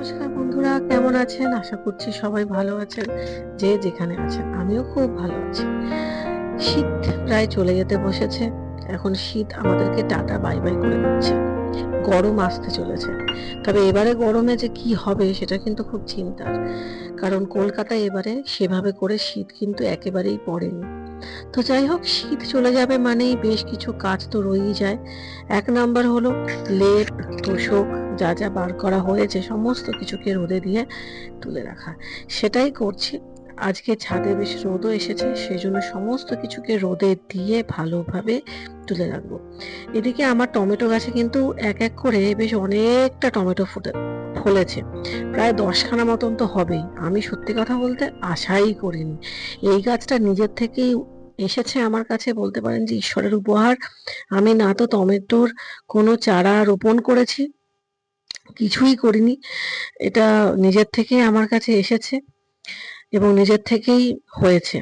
নমস্কার বন্ধুরা, কেমন আছেন? আশা করছি সবাই ভালো আছেন, যে যেখানে আছেন, আমিও খুব ভালো আছি। শীত প্রায় চলে যেতে বসেছে, এখন শীত আমাদেরকে টাটা, বাই বাই করে দিচ্ছে। গরম আসতে চলেছে। তবে এবারে গরমে যে কি হবে সেটা কিন্তু খুব চিন্তার, কারণ কলকাতায় এবারে সেভাবে করে শীত কিন্তু একেবারেই পড়েনি। তো যাই হোক, শীত চলে যাবে মানেই বেশ কিছু কাজ তো রয়েই যায়। এক নাম্বার হলো লেপ, তোষক যা যা বার করা হয়েছে সমস্ত কিছুকে রোদে দিয়ে তুলে রাখা। সেটাই করছি। আজকে ছাদে বেশ রোদও এসেছে সেই জন্য সমস্ত কিছুকে রোদে দিয়ে ভালোভাবে তুলে রাখব। এদিকে আমার টমেটো গাছে কিন্তু এক এক করে বেশ অনেকটা টমেটো ফুটে, ফলেছে। প্রায় দশখানা মতন তো হবেই। আমি সত্যি কথা বলতে আশাই করিনি। এই গাছটা নিজের থেকেই এসেছে আমার কাছে, বলতে পারেন যে ঈশ্বরের উপহার। আমি না তো টমেটোর কোনো চারা রোপণ করেছি কিছুই করিনি। এটা নিজের থেকে আমার কাছে এসেছে এবং নিজের থেকেই হয়েছে।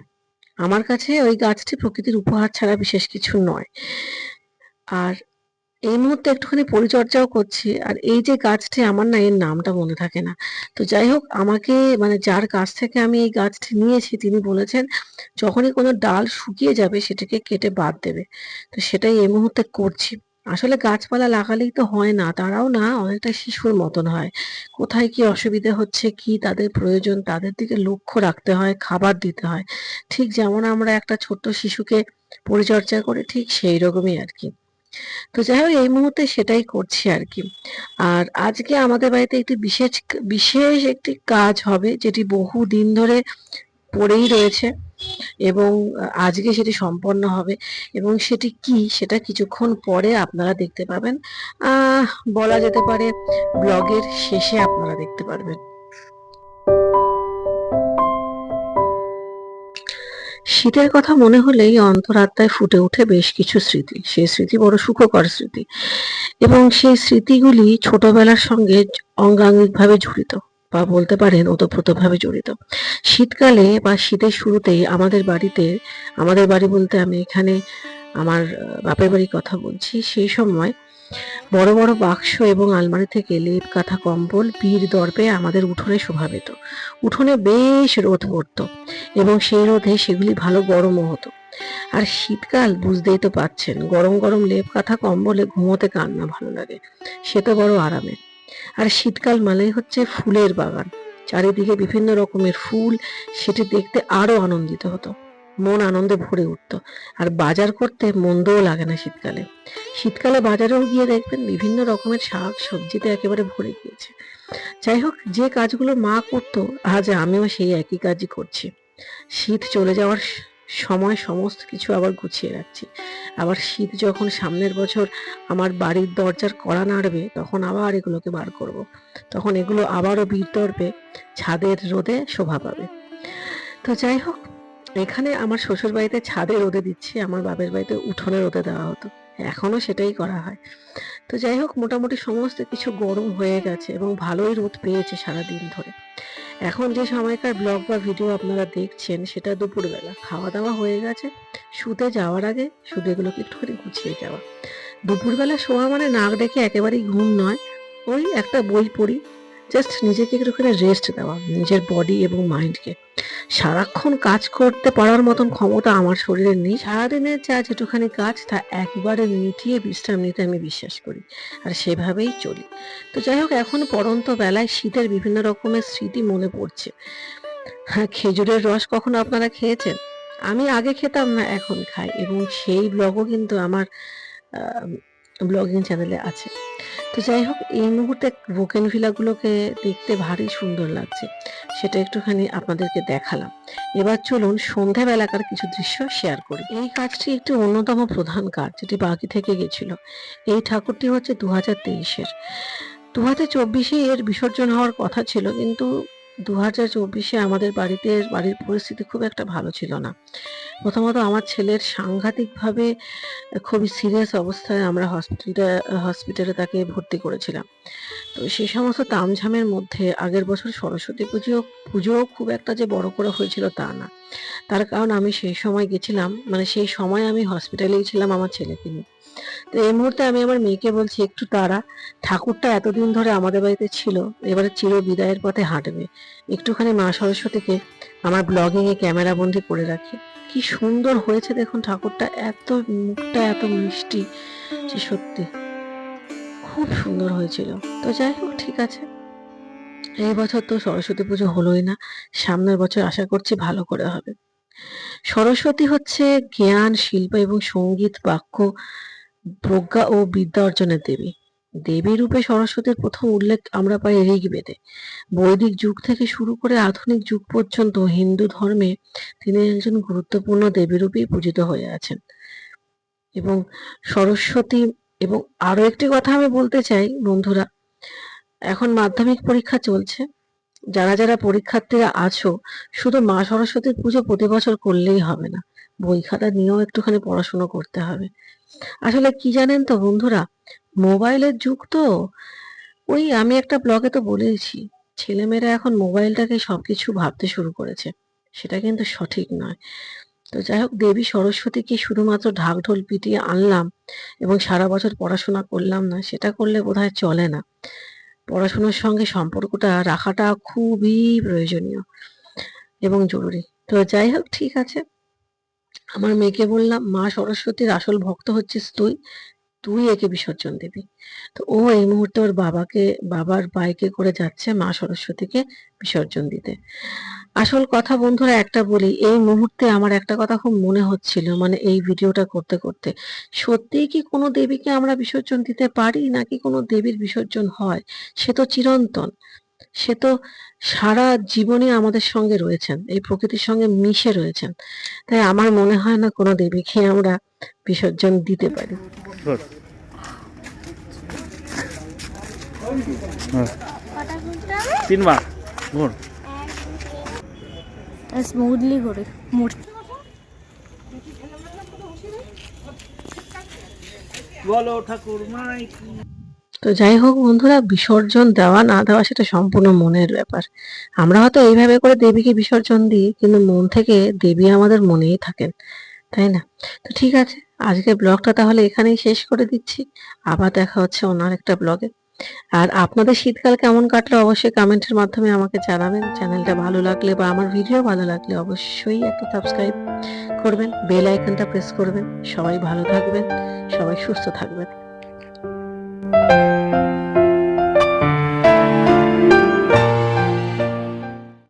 আমার কাছে ওই গাছটি প্রকৃতির উপহার ছাড়া বিশেষ কিছু নয়। আর এই মুহূর্তে একটুখানি পরিচর্যাও করছি, আর এই যে গাছটি আমার না এর নামটা মনে থাকে না। তো যাই হোক, আমাকে মানে যার কাছ থেকে আমি এই গাছটি নিয়েছি, তিনি বলেছেন, যখনই কোনো ডাল শুকিয়ে যাবে, সেটাকে কেটে বাদ দেবে। তো সেটাই এই মুহূর্তে করছি। আসলে গাছপালা লাগালেই তো হয় না, তারাও না অনেকটা শিশুর মতন হয়। কোথায় কি অসুবিধা হচ্ছে, কি তাদের প্রয়োজন, তাদের দিকে লক্ষ্য রাখতে হয়, খাবার দিতে হয়। ঠিক যেমন আমরা একটা ছোট্ট শিশুকে পরিচর্যা করি, ঠিক সেই রকমই আর কি। তো যাই হোক, এই মুহূর্তে সেটাই করছি আর কি। আর আজকে আমাদের বাড়িতে একটি বিশেষ বিশেষ একটি কাজ হবে, যেটি বহু দিন ধরে পড়েই রয়েছে। এবং আজকে সেটি সম্পন্ন হবে এবং সেটি কি সেটা কিছুক্ষণ পরে আপনারা দেখতে পাবেন। বলা যেতে পারে ব্লগের শেষে আপনারা দেখতে পারবেন। শীতের কথা মনে হলেই অন্তরাত্মায় ফুটে ওঠে বেশ কিছু স্মৃতি। সেই স্মৃতি বড় সুখকর স্মৃতি। এবং সেই স্মৃতিগুলি ছোটবেলার সঙ্গে অঙ্গাঙ্গিকভাবে জড়িত। বা বলতে পারেন ওতপ্রোতভাবে জড়িত। শীতকালে বা শীতের শুরুতেই আমাদের বাড়িতে, আমাদের বাড়ি বলতে আমি এখানে আমার বাপের বাড়ির কথা বলছি, সেই সময় বড় বড় বাক্স এবং আলমারি থেকে লেপ, কাঁথা, কম্বল বীর দর্পে আমাদের উঠোনে শোভা পেত। উঠোনে বেশ রোদ পড়তো এবং সেই রোদে সেগুলি ভালো গরমও হতো। আর শীতকাল বুঝতেই তো পাচ্ছেন গরম গরম লেপ, কাঁথা, কম্বলে ঘুমোতে কার না ভালো লাগে, সে তো বড় আরামের। আর শীতকাল মানেই হচ্ছে ফুলের বাগান। চারিদিকে বিভিন্ন রকমের ফুল, সেটি দেখতে আরও আনন্দিত হতো। মন আনন্দে ভরে উঠত। আর বাজার করতে মন্দও লাগে না শীতকালে। শীতকালে বাজারেও গিয়ে দেখবেন বিভিন্ন রকমের শাক সবজিতে একেবারে ভরে গিয়েছে। যাই হোক, যে কাজগুলো মা করতো, আজ আমিও সেই একই কাজই করছি। শীত চলে যাওয়ার সময় সমস্ত কিছু আবার গুছিয়ে রাখছি। আবার শীত যখন সামনের বছর আমার বাড়ির দরজার কড়া নাড়বে, তখন আবার এগুলোকে বার করব। তখন এগুলো আবারও বীর ছাদের রোদে শোভা পাবে। তো যাই হোক, এখানে আমার শ্বশুর বাড়িতে ছাদে রোদে দিচ্ছি, আমার বাপের বাড়িতে উঠোনে রোদে দেওয়া হতো। এখনও সেটাই করা হয়। তো যাই হোক, মোটামুটি সমস্ত কিছু গরম হয়ে গেছে এবং ভালোই রোদ পেয়েছে সারাদিন ধরে। এখন যে সময়কার ব্লগ বা ভিডিও আপনারা দেখছেন, সেটা দুপুরবেলা। খাওয়া দাওয়া হয়ে গেছে। শুতে যাওয়ার আগে শুধু এগুলোকে একটুখানি গুছিয়ে যাওয়া। দুপুরবেলা শোয়া মানে নাক ডেকে একেবারেই ঘুম নয়। ওই একটা বই পড়ি জাস্ট নিজেকে একটুখানি রেস্ট দেওয়া, নিজের বডি এবং মাইন্ডকে সারাক্ষণ কাজ করতে পারার মতন ক্ষমতা আমার শরীরে নেই। সারাদিনের যা যেটুখানি কাজ, তা একবারে মিটিয়ে, বিশ্রাম নিতে আমি বিশ্বাস করি। আর সেভাবেই চলি। তো যাই হোক, এখন পরন্ত বেলায় শীতের বিভিন্ন রকমের স্মৃতি মনে পড়ছে। হ্যাঁ খেজুরের রস কখনো আপনারা খেয়েছেন? আমি আগে খেতাম না এখন খাই। এবং সেই ব্লগও কিন্তু আমার ব্লগিং চ্যানেলে আছে। তো যাই হোক, এই মুহূর্তে বোকেন ভিলাগুলোকে দেখতে ভারী সুন্দর লাগছে। সেটা একটুখানি আপনাদেরকে দেখালাম। এবার চলুন সন্ধ্যাবেলাকার কিছু দৃশ্য শেয়ার করি। এই কাজটি একটি অন্যতম প্রধান কাজ যেটি বাকি থেকে গেছিল। এই ঠাকুরটি হচ্ছে দু হাজার তেইশের। দু হাজার চব্বিশে এর বিসর্জন হওয়ার কথা ছিল, কিন্তু দু হাজার চব্বিশে আমাদের বাড়িতে, বাড়ির পরিস্থিতি খুব একটা ভালো ছিল না। প্রথমত আমার ছেলের সাংঘাতিকভাবে খুবই সিরিয়াস অবস্থায় আমরা হসপিটালে হসপিটালে তাকে ভর্তি করেছিলাম। তো সেই সমস্ত তামঝামের মধ্যে আগের বছর সরস্বতী পুজো পুজোও খুব একটা যে বড় করে হয়েছিল তা না। তার কারণ আমি সেই সময় গেছিলাম মানে সেই সময় আমি হসপিটালেই ছিলাম আমার ছেলেকে নিয়ে তো এই মুহূর্তে আমি আমার মেয়েকে বলছি, একটু তারা ঠাকুরটা এতদিন ধরে আমাদের বাড়িতে ছিল, এবারে চির বিদায়ের পথে হাঁটবে। একটুখানি মা সরস্বতীকে আমার ব্লগিং এ ক্যামেরা বন্দি করে রাখি। কি সুন্দর হয়েছে দেখুন ঠাকুরটা, এত মুখটা এত মিষ্টি, যে সত্যি। খুব সুন্দর হয়েছিল। তো যাই হোক, ঠিক আছে। এই বছর তো সরস্বতী পুজো হলোই না, সামনের বছর আশা করছি ভালো করে হবে। সরস্বতী হচ্ছে জ্ঞান, শিল্প এবং সংগীত, বাক্য, প্রজ্ঞা ও বিদ্যা অর্জনের দেবী। দেবী রূপে সরস্বতীর প্রথম উল্লেখ আমরা পাই ঋগ্বেদে। বৈদিক যুগ থেকে শুরু করে আধুনিক যুগ পর্যন্ত হিন্দু ধর্মে তিনি একজন গুরুত্বপূর্ণ দেবী রূপেই পূজিত হয়ে আছেন। এবং সরস্বতী এবং আরও একটি কথা আমি বলতে চাই, বন্ধুরা, এখন মাধ্যমিক পরীক্ষা চলছে। যারা যারা পরীক্ষার্থীরা আছো, শুধু মা সরস্বতীর পুজো প্রতি বছর করলেই হবে না। বই খাতা নিয়েও একটুখানি পড়াশুনো করতে হবে। আসলে কি জানেন তো বন্ধুরা, মোবাইলের যুগ তো। ওই আমি একটা ব্লগে তো বলেইছি, ছেলেমেয়েরা এখন মোবাইলটাকে সবকিছু ভাবতে শুরু করেছে। সেটা কিন্তু সঠিক নয়। তো যাই হোক, দেবী সরস্বতীকে শুধুমাত্র ঢাক ঢোল পিটিয়ে আনলাম এবং সারা বছর পড়াশোনা করলাম না, সেটা করলে বোধহয় চলে না। পড়াশোনার সঙ্গে সম্পর্কটা রাখাটা খুবই প্রয়োজনীয় এবং জরুরি। তো যাই হোক, ঠিক আছে। আমার মেয়েকে বললাম, মা সরস্বতীর আসল ভক্ত হচ্ছিস তুই তুই একে বিসর্জন দিবি। তো ও এই মুহূর্তে ওর বাবাকে, বাবার বাইকে করে যাচ্ছে মা সরস্বতীকে বিসর্জন দিতে। আসল কথা বন্ধুরা একটা বলি এই মুহূর্তে আমার একটা কথা খুব মনে হচ্ছিল মানে এই ভিডিওটা করতে করতে। সত্যিই কি কোনো দেবীকে আমরা বিসর্জন দিতে পারি নাকি কোনো দেবীর বিসর্জন হয়? সে তো চিরন্তন। সে তো সারা জীবনে আমাদের সঙ্গে রয়েছেন এই প্রকৃতির সঙ্গে মিশে রয়েছেন। তাই আমার মনে হয় না কোনো দেবীকে আমরা বিসর্জন দিতে পারি। তিনবার। স্মুথলি করে। মূর্তি বলো ঠাকুর মাই তো যাই হোক বন্ধুরা বিসর্জন দেওয়া না দেওয়া সেটা সম্পূর্ণ মনের ব্যাপার। আমরা হয়তো এইভাবে করে দেবীকে বিসর্জন দিই কিন্তু মন থেকে দেবী আমাদের মনেই থাকেন তাই না? তো ঠিক আছে আজকে ব্লগটা তাহলে এখানেই শেষ করে দিচ্ছি। আবার দেখা হচ্ছে ওনার একটা ব্লগে। আর আপনাদের শীতকাল কেমন কাটলো অবশ্যই কমেন্টের মাধ্যমে আমাকে জানাবেন। চ্যানেলটা ভালো লাগলে বা আমার ভিডিও ভালো লাগলে অবশ্যই একটা সাবস্ক্রাইব করবেন বেল আইকনটা প্রেস করবেন। সবাই ভালো থাকবেন, সবাই সুস্থ থাকবেন।